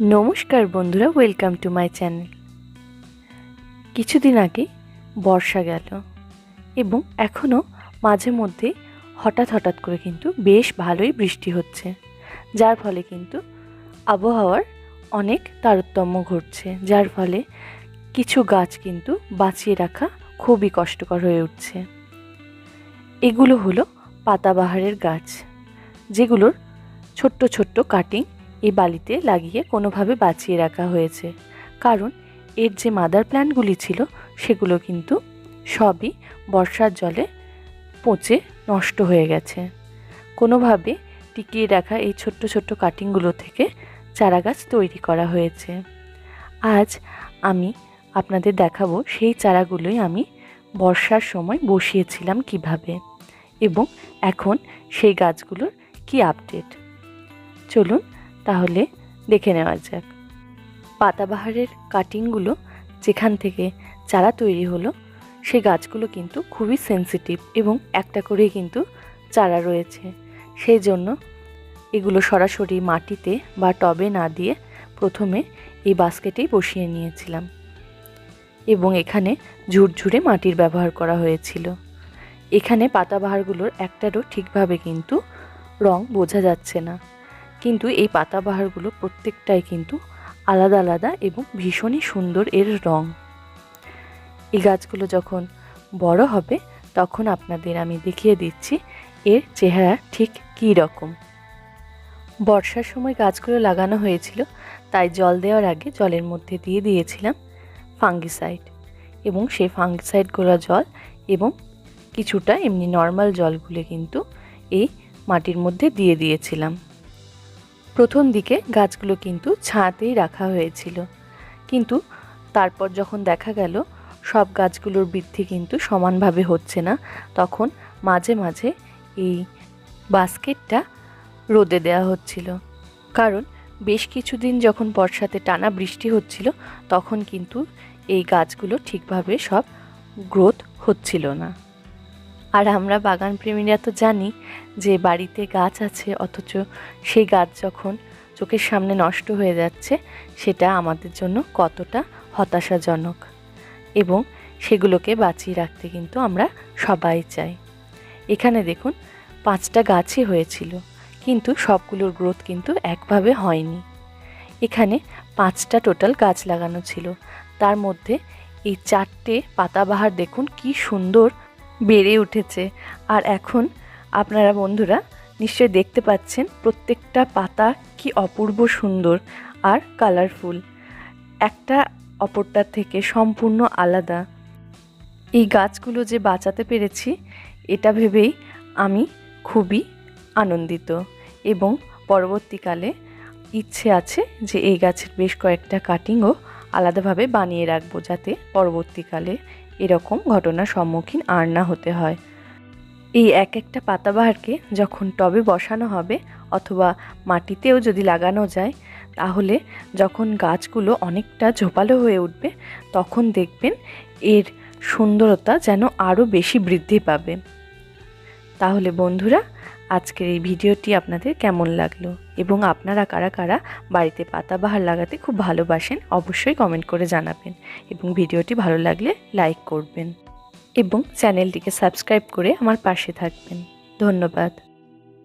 নমস্কার বন্ধুরা welcome to my channel কিছুদিন আগে বর্ষা গেল এবং এখনও মাঝে মধ্যে হঠাৎ হঠাৎ করে কিন্তু বেশ ভালোই বৃষ্টি হচ্ছে, যার ফলে কিন্তু আবহাওয়ার অনেক তারতম্য ঘটছে, যার ফলে কিছু গাছ কিন্তু বাঁচিয়ে রাখা খুবই কষ্টকর হয়ে উঠছে। এগুলো হলো পাতাবাহারের গাছ, যেগুলোর ছোট্ট ছোট্ট কাটিং এই বালিতে লাগিয়ে কোনোভাবে বাঁচিয়ে রাখা হয়েছে। কারণ এর যে মাদার প্ল্যান্টগুলি ছিল, সেগুলো কিন্তু সবই বর্ষার জলে পচে নষ্ট হয়ে গেছে। কোনোভাবে টিকিয়ে রাখা এই ছোট্ট ছোট্ট কাটিংগুলো থেকে চারা গাছ তৈরি করা হয়েছে। আজ আমি আপনাদের দেখাবো সেই চারাগুলোই আমি বর্ষার সময় বসিয়েছিলাম কীভাবে এবং এখন সেই গাছগুলোর কি আপডেট। চলুন তাহলে দেখে নেওয়া যাক। পাতাবাহারের কাটিংগুলো যেখান থেকে চারা তৈরি হলো সেই গাছগুলো কিন্তু খুবই সেন্সিটিভ এবং একটা করেই কিন্তু চারা রয়েছে। সেই জন্য এগুলো সরাসরি মাটিতে বা টবে না দিয়ে প্রথমে এই বাস্কেটেই বসিয়ে নিয়েছিলাম এবং এখানে ঝুরঝুরে মাটির ব্যবহার করা হয়েছিল। এখানে পাতাবাহারগুলোর একটারও ঠিকভাবে কিন্তু রং বোঝা যাচ্ছে না। কিন্তু এই পাতাবাহারগুলো প্রত্যেকটাই কিন্তু আলাদা আলাদা এবং ভীষণই সুন্দর এর রং। এই গাছগুলো যখন বড় হবে, তখন আপনাদের আমি দেখিয়ে দিচ্ছি এর চেহারা ঠিক কী রকম। বর্ষার সময় গাছগুলো লাগানো হয়েছিল, তাই জল দেওয়ার আগে জলের মধ্যে দিয়ে দিয়েছিলাম ফাঙ্গিসাইড এবং সেই ফাঙ্গিসাইডগুলো জল এবং কিছুটা এমনি নর্মাল জলগুলো কিন্তু এই মাটির মধ্যে দিয়ে দিয়েছিলাম। প্রথম দিকে গাছগুলো কিন্তু ছাঁতেই রাখা হয়েছিল। কিন্তু তারপর যখন দেখা গেল, সব গাছগুলোর বৃদ্ধি কিন্তু সমানভাবে হচ্ছে না, তখন মাঝে মাঝে এই বাস্কেটটা রোদে দেওয়া হচ্ছিল। কারণ বেশ কিছুদিন যখন বর্ষাতে টানা বৃষ্টি হচ্ছিল, তখন কিন্তু এই গাছগুলো ঠিকভাবে সব গ্রোথ হচ্ছিল না। আর আমরা বাগান প্রেমীরা তো জানি যে বাড়িতে গাছ আছে, অথচ সেই গাছ যখন চোখের সামনে নষ্ট হয়ে যাচ্ছে, সেটা আমাদের জন্য কতটা হতাশাজনক। এবং সেগুলোকে বাঁচিয়ে রাখতে কিন্তু আমরা সবাই চাই। এখানে দেখুন, পাঁচটা গাছই হয়েছিল, কিন্তু সবগুলোর গ্রোথ কিন্তু একভাবে হয়নি। এখানে পাঁচটা টোটাল গাছ লাগানো ছিল। তার মধ্যে এই চারটে পাতাবাহার দেখুন, কি সুন্দর বেড়ে উঠেছে। আর এখন আপনারা বন্ধুরা নিশ্চয়ই দেখতে পাচ্ছেন প্রত্যেকটা পাতা কি অপূর্ব সুন্দর আর কালারফুল একটা অপরটার থেকে সম্পূর্ণ আলাদা। এই গাছগুলো যে বাঁচাতে পেরেছি, এটা ভেবেই আমি খুবই আনন্দিত এবং পরবর্তীকালে ইচ্ছে আছে যে এই গাছের বেশ কয়েকটা কাটিংও আলাদাভাবে বানিয়ে রাখব যাতে পরবর্তীকালে এরকম ঘটনার সম্মুখীন আর না হতে হয়। এই এক একটা পাতাবাহারকে যখন টবে বসানো হবে অথবা মাটিতেও যদি লাগানো যায়, তাহলে যখন গাছগুলো অনেকটা ঝোপালো হয়ে উঠবে, তখন দেখবেন এর সুন্দরতা যেন আরও বেশি বৃদ্ধি পাবে। তাহলে বন্ধুরা আজকের এই ভিডিওটি আপনাদের কেমন লাগল এবং আপনারা কারা কারা বাড়িতে পাতাবাহার লাগাতে খুব ভালোবাসেন অবশ্যই কমেন্ট করে জানাবেন এবং ভিডিওটি ভালো লাগলে লাইক করবেন এবং চ্যানেলটিকে সাবস্ক্রাইব করে আমার পাশে থাকবেন। ধন্যবাদ।